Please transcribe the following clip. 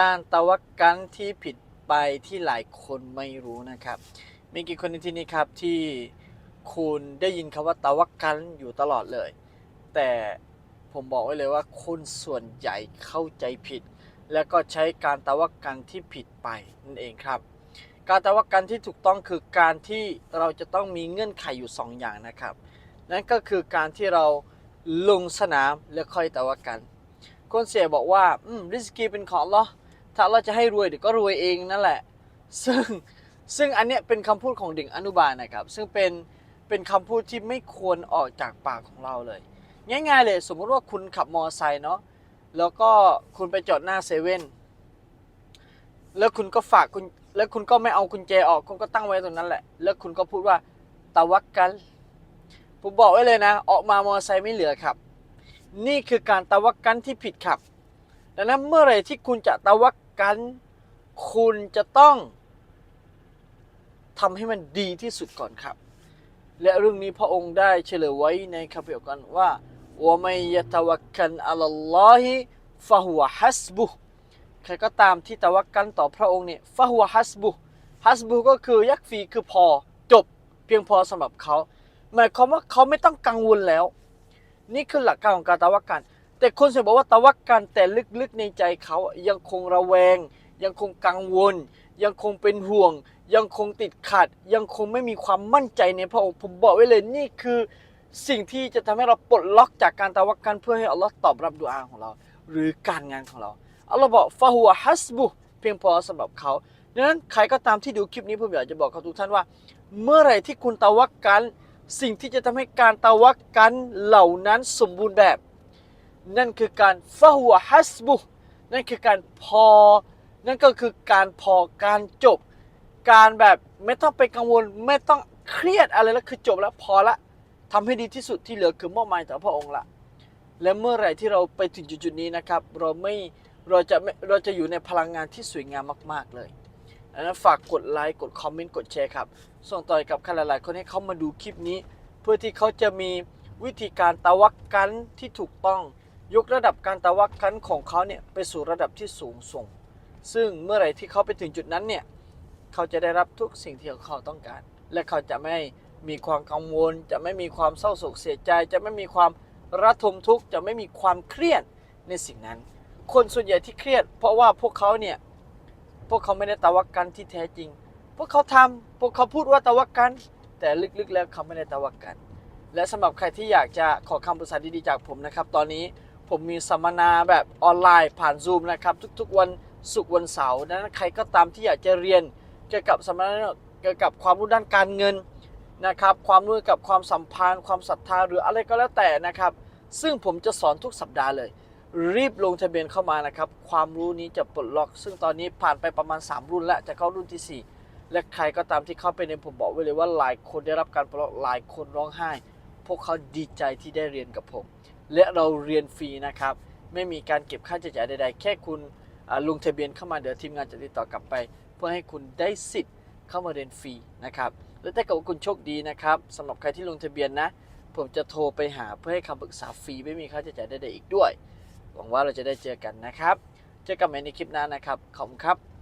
การตะวักกันที่ผิดไปที่หลายคนไม่รู้นะครับ มีกี่คนในที่นี้ครับที่คุณได้ยินคำว่าตะวักกันอยู่ตลอดเลย แต่ผมบอกไว้เลยว่าคนส่วนใหญ่เข้าใจผิด แล้วก็ใช้การตะวักกันที่ผิดไปนั่นเองครับ การตะวักกันที่ถูกต้องคือการที่เราจะต้องมีเงื่อนไขอยู่สองอย่างนะครับ นั่นก็คือการที่เราลงสนามแล้วค่อยตะวักกัน คนเสียบอกว่า อืมริสกีเป็นของอัลลอ ถ้าเราจะให้รวยเดี๋ยวก็รวยเองนั่นแหละ ซึ่งซึ่งอันเนี้ยเป็นคำพูดของเด็กอนุบาลนะครับ ซึ่งเป็นเป็นคำพูดที่ไม่ควรออกจากปากของเราเลย ง่ายๆเลย สมมุติว่าคุณขับมอเตอร์ไซค์เนาะแล้วก็คุณไปจอดหน้าเซเว่นแล้วคุณก็ฝากคุณแล้วคุณก็ไม่เอากุญแจออกคุณก็ตั้งไว้ตรงนั้นแหละ แล้วคุณก็พูดว่าตะวักกันผมบอกไว้เลยนะ ออกมามอเตอร์ไซค์ไม่เหลือครับ นี่คือการตะวักกันที่ผิดครับดังนั้นเมื่อไรที่คุณจะตะวัก กัน คุณจะต้องทำให้มันดีที่สุดก่อนครับ และเรื่องนี้พระองค์ได้เฉลยไว้ในคัมภีร์อันว่าว่าไม่ยะตะวักกันอัลลอฮิฟะฮุวะฮัสบุใครก็ตามที่ตะวักกันต่อพระองค์เนี่ยฟะฮุวะฮัสบุฮัสบุก็คือยักฟีคือพอจบเพียงพอสำหรับเขาหมายความว่าเขาไม่ต้องกังวลแล้ว นี่คือหลักการของการตะวักกัน แต่คนส่วนบอกว่าตะวักกันแต่ลึกๆในใจเขายังคงระแวง ยังคงกังวล ยังคงเป็นห่วง ยังคงติดขัด ยังคงไม่มีความมั่นใจในพระองค์ผมบอกไว้เลยนี่คือสิ่งที่จะทำให้เราปลดล็อกจากการตะวักกันเพื่อให้อัลลอฮ์ตอบรับดุอาของเรา หรือการงานของเราอัลลอฮ์บอกฟาหัวฮัสบุเพียงพอสำหรับเขาดังนั้นใครก็ตามที่ดูคลิปนี้ผมอยากจะบอกกับทุกท่านว่า เมื่อไหร่ที่คุณตะวักกัน สิ่งที่จะทำให้การตะวักกันเหล่านั้นสมบูรณ์แบบ นั่นคือการฟาหัวฮัสบุนั่นคือการพอ นั่นก็คือการพอการจบ การแบบไม่ต้องไปกังวลไม่ต้องเครียดอะไรแล้วคือจบแล้วพอละทำให้ดีที่สุดที่เหลือคือมอบหมายต่อพระองค์ละและเมื่อไหร่ที่เราไปถึงจุดๆนี้นะครับ เราไม่เราจะเราจะอยู่ในพลังงานที่สวยงามมาก ๆเลยดังนั้นฝากกดไลค์กดคอมเมนต์กดแชร์ครับ ส่งต่อกับใครหลายๆคนให้เขามาดูคลิปนี้ เพื่อที่เขาจะมีวิธีการตะวักกันที่ถูกต้อง ยกระดับการตะวักกันของเขาเนี่ยไปสู่ระดับที่สูงส่ง ซึ่งเมื่อไหร่ที่เขาไปถึงจุดนั้นเนี่ยเขาจะได้รับทุกสิ่งที่เขาต้องการ และเขาจะไม่มีความกังวล จะไม่มีความเศร้าโศกเสียใจ จะไม่มีความระทมทุกข์จะไม่มีความเครียดในสิ่งนั้น คนส่วนใหญ่ที่เครียด เพราะว่าพวกเขาเนี่ยพวกเขาไม่ได้ตะวักกันที่แท้จริง พวกเขาทำพวกเขาพูดว่าตะวักกันแต่ลึกๆแล้วเขาไม่ได้ตะวักกัน และสำหรับใครที่อยากจะขอคำปรึกษาดีๆจากผมนะครับ ตอนนี้ ผมมีสัมมนาแบบออนไลน์ผ่าน Zoom นะครับ ทุกๆวันศุกร์วันเสาร์ดังนั้นใครก็ตามที่อยากจะเรียนเกี่ยวกับสัมมนาเกี่ยวกับความรู้ด้านการเงินนะครับ ความรู้เกี่ยวกับความสัมพันธ์ ความศรัทธาหรืออะไรก็แล้วแต่นะครับ ซึ่งผมจะสอนทุกสัปดาห์เลย รีบลงทะเบียนเข้ามานะครับ ความรู้นี้จะปลดล็อก ซึ่งตอนนี้ผ่านไปประมาณ 3 รุ่นแล้วจะเข้ารุ่นทีสี่4 และใครก็ตามที่เข้าไปในยผมบอกไว้เลยว่าหลายคนได้รับการปลดล็อกหลายคนร้องไห้ พวกเขาดีใจที่ได้เรียนกับผม และเราเรียนฟรีนะครับ ไม่มีการเก็บค่าใช้จ่ายใดๆ แค่คุณลงทะเบียนเข้ามาเดี๋ยวทีมงานจะติดต่อกลับไป เพื่อให้คุณได้สิทธิ์เข้ามาเรียนฟรีนะครับและถ้าเกิดว่าคุณโชคดีนะครับสำหรับใครที่ลงทะเบียนนะ ผมจะโทรไปหาเพื่อให้คำปรึกษาฟรีไม่มีค่าใช้จ่ายใดๆอีกด้วย หวังว่าเราจะได้เจอกันนะครับ เจอกันใหม่ในคลิปหน้านะครับขอบคุณครับ